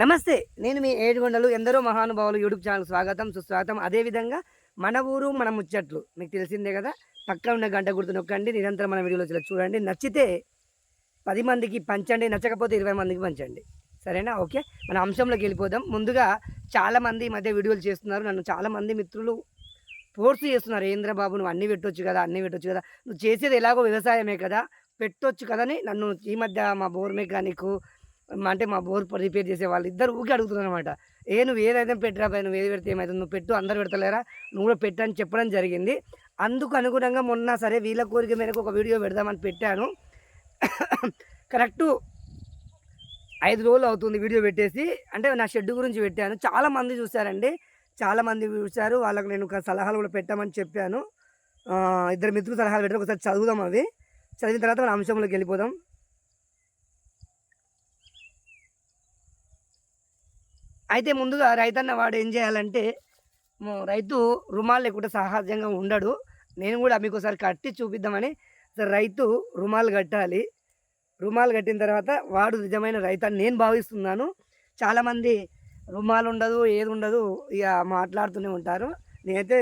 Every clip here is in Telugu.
నమస్తే నేను మీ ఏడుగొండలు ఎందరో మహానుభావులు యూట్యూబ్ ఛానల్ స్వాగతం సుస్వాగతం. అదేవిధంగా మన ఊరు మన ముచ్చట్లు మీకు తెలిసిందే కదా పక్క ఉన్న గంట గుర్తు నొక్కండి నిరంతరం మన వీడియోలో వచ్చి చూడండి. నచ్చితే పది మందికి పంచండి నచ్చకపోతే ఇరవై మందికి పంచండి. సరేనా? ఓకే. మన అంశంలోకి వెళ్ళిపోదాం. ముందుగా చాలామంది ఈ మధ్య వీడియోలు చేస్తున్నారు. నన్ను చాలామంది మిత్రులు ఫోర్స్ చేస్తున్నారు. ఏంద్ర బాబు నువ్వు అన్నీ పెట్టొచ్చు కదా అన్నీ పెట్టొచ్చు కదా నువ్వు చేసేది ఎలాగో వ్యవసాయమే కదా పెట్టొచ్చు కదని నన్ను ఈ మధ్య మా బోర్ మెకానిక్ అంటే మా బోర్ రిపేర్ చేసే వాళ్ళు ఇద్దరు ఊరికి అడుగుతున్నారు అనమాట ఏ నువ్వు ఏదైతే పెట్టరా పై నువ్వు ఏది పెడితే ఏమైతుంది? నువ్వు పెట్టు అందరు పెడతలేరా? నువ్వు కూడా పెట్టని చెప్పడం జరిగింది. అందుకు అనుగుణంగా మొన్న సరే వీళ్ళ కోరిక మేరకు ఒక వీడియో పెడదామని పెట్టాను. కరెక్టు ఐదు రోజులు అవుతుంది వీడియో పెట్టేసి. అంటే నా షెడ్ గురించి పెట్టాను. చాలామంది చూశారండి. చాలామంది చూశారు. వాళ్ళకు నేను ఒక సలహాలు కూడా పెట్టామని చెప్పాను. ఇద్దరు మిత్రులు సలహాలు పెట్టారు. ఒకసారి చదువుదాం అవి. చదివిన తర్వాత మన అంశంలోకి వెళ్ళిపోదాం. అయితే ముందుగా రైతన్న వాడు ఏం చేయాలంటే రైతు రుమాలు లేకుండా సహజంగా ఉండడు. నేను కూడా మీకు ఒకసారి కట్టి చూపిద్దామని రైతు రుమాలు కట్టాలి. రుమాలు కట్టిన తర్వాత వాడు నిజమైన రైతు అని నేను భావిస్తున్నాను. చాలామంది రుమాలు ఉండదు ఏది ఉండదు ఇక మాట్లాడుతూనే ఉంటారు. నేనైతే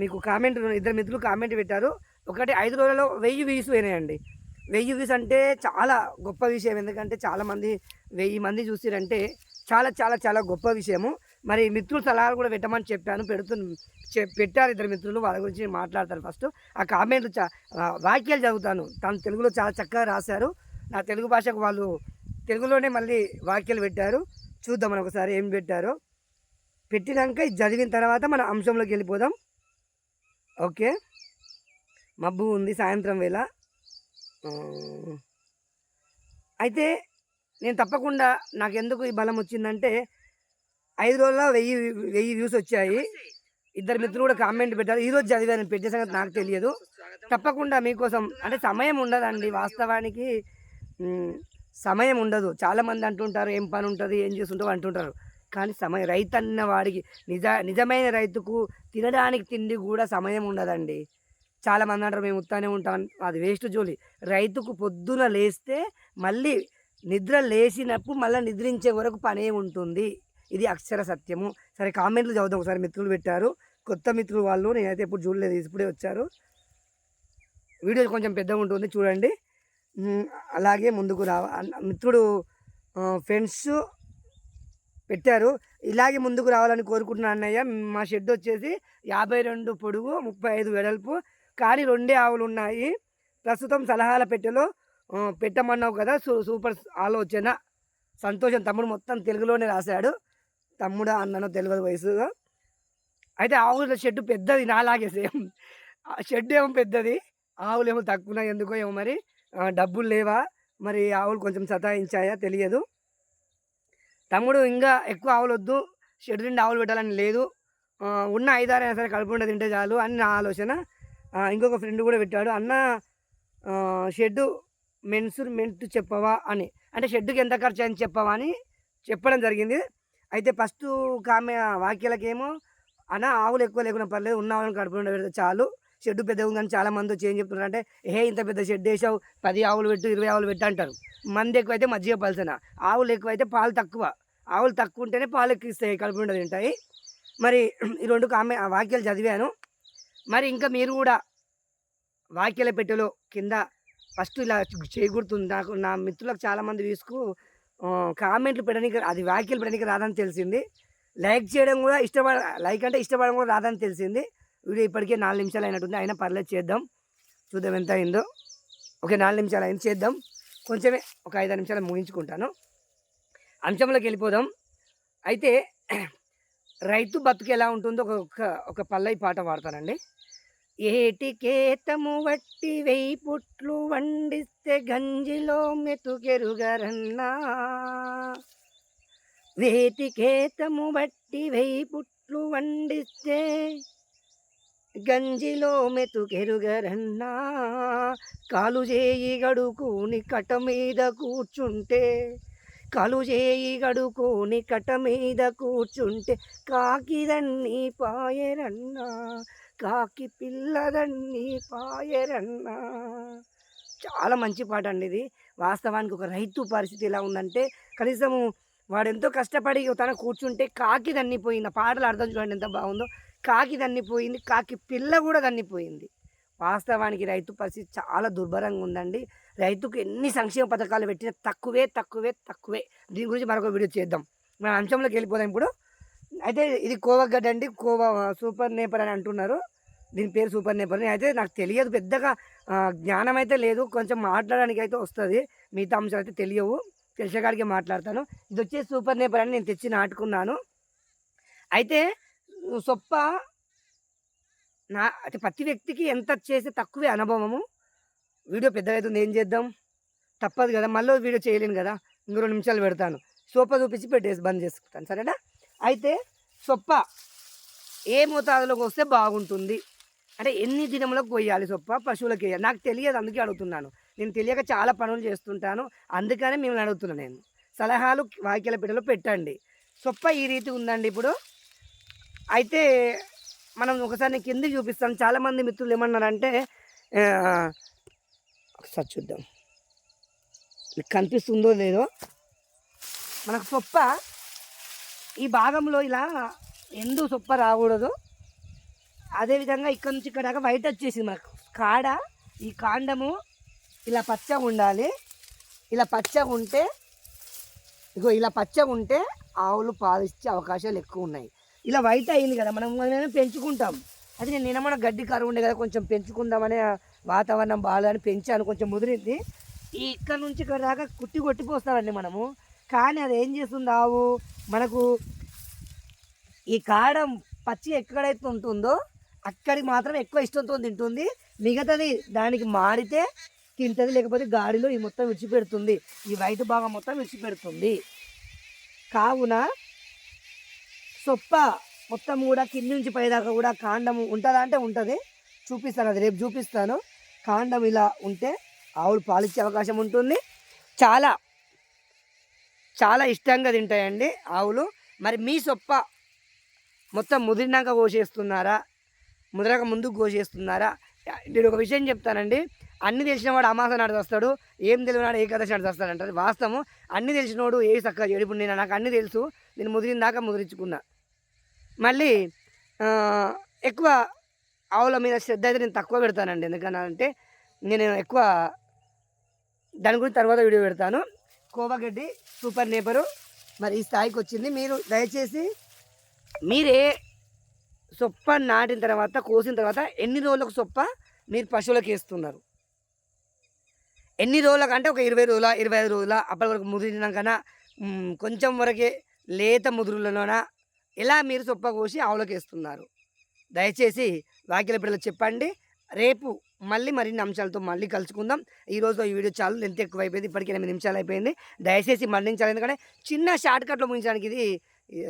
మీకు కామెంట్ ఇద్దరు మిత్రులు కామెంట్ పెట్టారు. ఒకటి ఐదు రోజులలో వెయ్యి వ్యూస్ పోయినాయండి. వెయ్యి వ్యూస్ అంటే చాలా గొప్ప విషయం. ఎందుకంటే చాలామంది వెయ్యి మంది చూసిరంటే చాలా చాలా చాలా గొప్ప విషయము. మరి మిత్రుల సలహాలు కూడా పెట్టమని చెప్పాను. పెడుతు చె- పెట్టారు ఇద్దరు మిత్రులు. వాళ్ళ గురించి మాట్లాడతారు మాట్లాడతాను ఫస్ట్. ఆ కామెంట్లు చా వాక్యాలు చదువుతాను. తను తెలుగులో చాలా చక్కగా రాశారు. నా తెలుగు భాషకు వాళ్ళు తెలుగులోనే మళ్ళీ వాక్యాలు పెట్టారు. చూద్దాం మనం ఒకసారి ఏం పెట్టారో. పెట్టినాక ఇది చదివిన తర్వాత మన అంశంలోకి వెళ్ళిపోదాం. ఓకే. మబ్బు ఉంది సాయంత్రం వేళ. అయితే నేను తప్పకుండా నాకు ఎందుకు ఈ బలం వచ్చిందంటే ఐదు రోజుల్లో వెయ్యి వెయ్యి వ్యూస్ వచ్చాయి. ఇద్దరు మిత్రులు కూడా కామెంట్ పెట్టారు. ఈరోజు చదివాను పెట్టే సంగతి నాకు తెలియదు. తప్పకుండా మీకోసం అంటే సమయం ఉండదండి వాస్తవానికి సమయం ఉండదు. చాలామంది అంటుంటారు ఏం పని ఉంటుంది? ఏం చేస్తుంటావు? అంటుంటారు. కానీ సమయం రైతు అన్న వాడికి నిజ నిజమైన రైతుకు తినడానికి తిండి కూడా సమయం ఉండదండి. చాలామంది అంటారు మేము ఉత్తానే ఉంటాం. అది వేస్ట్ జోలి. రైతుకు పొద్దున లేస్తే మళ్ళీ నిద్ర లేచినప్పుడు మళ్ళీ నిద్రించే వరకు పనే ఉంటుంది. ఇది అక్షర సత్యము. సరే కామెంట్లు చదువుదాం. ఒకసారి మిత్రులు పెట్టారు. కొత్త మిత్రులు వాళ్ళు నేనైతే ఎప్పుడు చూడలేదు ఇప్పుడే వచ్చారు. వీడియో కొంచెం పెద్దగా ఉంటుంది చూడండి. అలాగే ముందుకు రావ మిత్రుడు ఫ్రెండ్స్ పెట్టారు. ఇలాగే ముందుకు రావాలని కోరుకుంటున్నాను అన్నయ్య. మా షెడ్ వచ్చేసి యాభై రెండు పొడుగు ముప్పై ఐదు వెడల్పు. కానీ రెండే ఆవులు ఉన్నాయి. ప్రస్తుతం సలహాల పెట్టెలో పెట్టమన్నావు కదా సూ సూపర్ ఆలోచన. సంతోషం తమ్ముడు మొత్తం తెలుగులోనే రాశాడు. తమ్ముడు అన్నను తెలియదు వయసుగా అయితే ఆవుల షెడ్ పెద్దది నాలాగే సేమ్. షెడ్ ఏమో పెద్దది ఆవులు ఏమో తక్కువ ఎందుకో ఏమో మరి డబ్బులు లేవా మరి ఆవులు కొంచెం సతాయించాయా తెలియదు. తమ్ముడు ఇంకా ఎక్కువ ఆవులు వద్దు షెడ్ నిండా ఆవులు పెట్టాలని లేదు. ఉన్న ఐదారైనా అయినా సరే కలుపుకుండా తింటే చాలు అని నా ఆలోచన. ఇంకొక ఫ్రెండ్ కూడా పెట్టాడు అన్న షెడ్డు షెడ్ మెన్సుర్మెంట్ చెప్పవా అని. అంటే షెడ్కి ఎంత ఖర్చు అని చెప్పవా అని చెప్పడం జరిగింది. అయితే ఫస్ట్ కామె వాక్యాలకేమో అన్న ఆవులు ఎక్కువ లేకుండా పర్లేదు ఉన్న ఆవులను కడుపుకుండా పెడితే చాలు. షెడ్ పెద్దగా కానీ చాలా మంది వచ్చి ఏం చెప్తున్నారు అంటే ఏ ఇంత పెద్ద షెడ్ వేసావు పది ఆవులు పెట్టు ఇరవై ఆవులు పెట్టు అంటారు. మంది ఎక్కువైతే మజ్జిగ పలసన. ఆవులు ఎక్కువైతే పాలు తక్కువ. ఆవులు తక్కువ ఉంటేనే పాలు ఎక్కిస్తాయి కడుపుకుండా తింటాయి. మరి ఈ రెండు కామె వాక్యాలు చదివాను. మరి ఇంకా మీరు కూడా వాక్యాల పెట్టెలో కింద ఫస్ట్ ఇలా చేయకూడుతుంది నాకు నా మిత్రులకు చాలామంది వీసుకు కామెంట్లు పెట్టడానికి అది వ్యాఖ్యలు పెట్టడానికి రాదని తెలిసింది. లైక్ చేయడం కూడా ఇష్టపడ లైక్ అంటే ఇష్టపడడం కూడా రాదని తెలిసింది. వీడియో ఇప్పటికే నాలుగు నిమిషాలు అయినట్టుంది. అయినా పర్లేదు చేద్దాం. చూద్దాం ఎంత అయిందో. ఓకే నాలుగు నిమిషాలు అయింది. చేద్దాం. కొంచెమే ఒక ఐదు నిమిషాలు ముగించుకుంటాను. అంశంలోకి వెళ్ళిపోదాం. అయితే రైతు బతుకు ఎలా ఉంటుందో ఒక ఒక ఒక పల్లవి పాట పాడతానండి. ఏటికేతము వట్టి వెయ్యి పుట్లు వండిస్తే గంజిలో మెతుకెరుగరన్నా. వేటికేతము వట్టి వెయ్యి పుట్లు వండిస్తే గంజిలో మెతుకెరుగరన్నా. కాలు చేయి గడుకుని కట మీద కూర్చుంటే కాలు చేయి గడుకుని కట మీద కూర్చుంటే కాకిదన్నీ పాయరన్నా. కాకి పిల్లదన్ని పాయరన్నా. చాలా మంచి పాట అండి ఇది. వాస్తవానికి ఒక రైతు పరిస్థితి ఎలా ఉందంటే కనీసము వాడు ఎంతో కష్టపడి తన కూర్చుంటే కాకి దన్నిపోయింది ఆ పాటలు అర్థం చూడండి ఎంత బాగుందో. కాకి దన్నిపోయింది కాకి పిల్ల కూడా దన్నిపోయింది వాస్తవానికి రైతు పరిస్థితి చాలా దుర్భరంగా ఉందండి. రైతుకు ఎన్ని సంక్షేమ పథకాలు పెట్టినా తక్కువే తక్కువే తక్కువే. దీని గురించి మరొక వీడియో చేద్దాం. మన అంశంలోకి వెళ్ళిపోదాం ఇప్పుడు. అయితే ఇది కోవగడ్డ అండి. కోవా సూపర్ నేపర్ అని అంటున్నారు. దీని పేరు సూపర్ నేపర్ అని. అయితే నాకు తెలియదు పెద్దగా జ్ఞానం అయితే లేదు. కొంచెం మాట్లాడడానికి అయితే వస్తుంది. మిగతా అంశాలు అయితే తెలియవు. తెలిసేకాడికి మాట్లాడతాను. ఇది వచ్చేసి సూపర్ నేపర్ అని నేను తెచ్చి నాటుకున్నాను అయితే సొప్ప నా అంటే ప్రతి వ్యక్తికి ఎంత చేస్తే తక్కువే అనుభవము. వీడియో పెద్దగా అవుతుంది ఏం చేద్దాం? తప్పదు కదా మళ్ళీ వీడియో చేయలేను కదా. ఇంకో రెండు నిమిషాలు పెడతాను. సోఫా చూపించి పెట్టేసి బంద్ చేసుకుంటాను. సరేనా? అయితే సొప్ప ఏ మోతాదులోకి వస్తే బాగుంటుంది. అంటే ఎన్ని దినములకు కొయ్యాలి సొప్ప? పశువులకు వేయాలి. నాకు తెలియదు అందుకే అడుగుతున్నాను. నేను తెలియక చాలా పనులు చేస్తుంటాను. అందుకనే మిమ్మల్ని అడుగుతున్నాను నేను. సలహాలు వాక్యాల పిట్టలో పెట్టండి. సొప్ప ఈ రీతి ఉందండి ఇప్పుడు. అయితే మనం ఒకసారి నేను కిందకి చూపిస్తాను. చాలామంది మిత్రులు ఏమన్నారంటే ఒకసారి చూద్దాం. కనిపిస్తుందో లేదో. మనకు సొప్ప ఈ భాగంలో ఇలా ఎందు సొప్ప రాకూడదు. అదేవిధంగా ఇక్కడ నుంచి ఇక్కడ దాకా వైట్ వచ్చేసింది మనకు. కాడ ఈ కాండము ఇలా పచ్చగా ఉండాలి. ఇలా పచ్చగా ఉంటే ఇగో ఇలా పచ్చగా ఉంటే ఆవులు పాలిచ్చే అవకాశాలు ఎక్కువ ఉన్నాయి. ఇలా వైట్ అయింది కదా మనం పెంచుకుంటాం. అది నేను నిన్న మన గడ్డి కరువు ఉండే కదా కొంచెం పెంచుకుందామనే వాతావరణం బాగాలని పెంచాను కొంచెం ముదిరింది. ఈ ఇక్కడ నుంచి ఇక్కడ దాకా కుట్టి కొట్టిపోస్తామండి మనము. కానీ అది ఏం చేస్తుంది ఆవు? మనకు ఈ కాడం పచ్చి ఎక్కడైతే ఉంటుందో అక్కడికి మాత్రం ఎక్కువ ఇష్టంతో తింటుంది. మిగతాది దానికి మారితే తింటుంది లేకపోతే గాడిలో ఈ మొత్తం విడిచిపెడుతుంది. ఈ వైట్ భాగం మొత్తం విడిచిపెడుతుంది. కావున సొప్ప మొత్తం కూడా కింది నుంచి పైదాకా కూడా కాండము ఉంటుందా అంటే ఉంటుంది. చూపిస్తాను అది రేపు చూపిస్తాను. కాండం ఇలా ఉంటే ఆవులు పాలిచ్చే అవకాశం ఉంటుంది. చాలా చాలా ఇష్టంగా తింటాయండి ఆవులు. మరి మీ సొప్ప మొత్తం ముదిరినాక కోసేస్తున్నారా? ముదిరాక ముందుకు కోసేస్తున్నారా? నేను ఒక విషయం చెప్తానండి. అన్ని తెలిసిన వాడు అమాస నాడు వస్తాడు ఏం తెలియనాడు ఏకాదశి నాడు వస్తాడు అంటారు. వాస్తవం అన్ని తెలిసినోడు ఏ చక్కగా చేయడు. ఇప్పుడు నేను నాకు అన్ని తెలుసు నేను ముదిరిన దాకా ముదిరించుకున్నా. మళ్ళీ ఎక్కువ ఆవుల మీద శ్రద్ధ అయితే నేను తక్కువ పెడతానండి. ఎందుకనంటే నేను ఎక్కువ దాని గురించి తర్వాత వీడియో పెడతాను. కోవగడ్డి సూపర్ నేపరు మరి ఈ స్థాయికి వచ్చింది. మీరు దయచేసి మీరే సొప్ప నాటిన తర్వాత కోసిన తర్వాత ఎన్ని రోజులకు సొప్ప మీరు పశువులకు వేస్తున్నారు? ఎన్ని రోజులకు అంటే ఒక ఇరవై రోజుల ఇరవై ఐదు రోజుల అప్పటి వరకు ముదిరినాకనా కొంచెం వరకే లేత ముదురులలోన ఎలా మీరు సొప్ప కోసి ఆవులకు వేస్తున్నారు? దయచేసి వాక్యల బిడ్డలు చెప్పండి. రేపు మళ్ళీ మరిన్ని అంశాలతో మళ్ళీ కలుసుకుందాం. ఈరోజు ఈ వీడియో చాలా. ఎంత ఎక్కువ అయిపోయింది ఇప్పటికి ఎనిమిది నిమిషాలు అయిపోయింది. దయచేసి మరణించాలి ఎందుకంటే చిన్న షార్ట్ కట్లో ముగించడానికి ఇది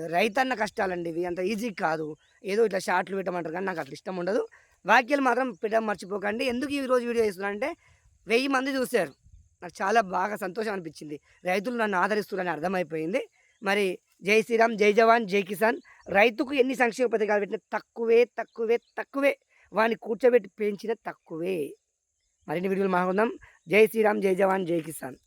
రైతన్న కష్టాలండి ఇవి. అంత ఈజీ కాదు. ఏదో ఇట్లా షార్ట్లు పెట్టమంటారు కానీ నాకు అట్లా ఇష్టం ఉండదు. వాక్యాలు మాత్రం పెట్టడం మర్చిపోకండి. ఎందుకు ఈ రోజు వీడియో చేస్తున్నా అంటే వెయ్యి మంది చూశారు. నాకు చాలా బాగా సంతోషం అనిపించింది. రైతులు నన్ను ఆదరిస్తున్నారని అర్థమైపోయింది. మరి జై శ్రీరామ్ జై జవాన్ జై కిసాన్. రైతుకు ఎన్ని సంక్షేమ పథకాలు పెట్టినా తక్కువే తక్కువే తక్కువే. వాడిని కూర్చోబెట్టి పెంచిన తక్కువే. మరిన్ని వీడియోలు మాకుందాం జై శ్రీరామ్ జై జవాన్ జై కిసాన్.